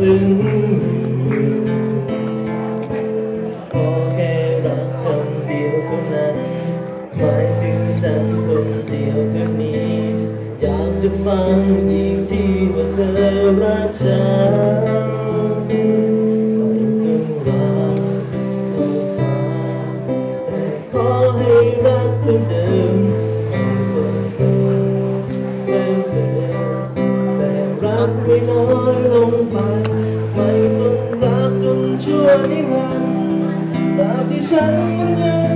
ซึ้งขอแค่รักคำเดียวเท่านั้นหมายถึงฉันคนเดียวเท่านี้ อยากจะฟังอีกทีว่าเธอรักฉันไม่ต้องรักเธอมาแต่ขอให้รักเท่าเดิมักไม่น้อยลงไป ไม่ต้องรักจนชั่วนิรันดร์ตราบที่ฉันยัง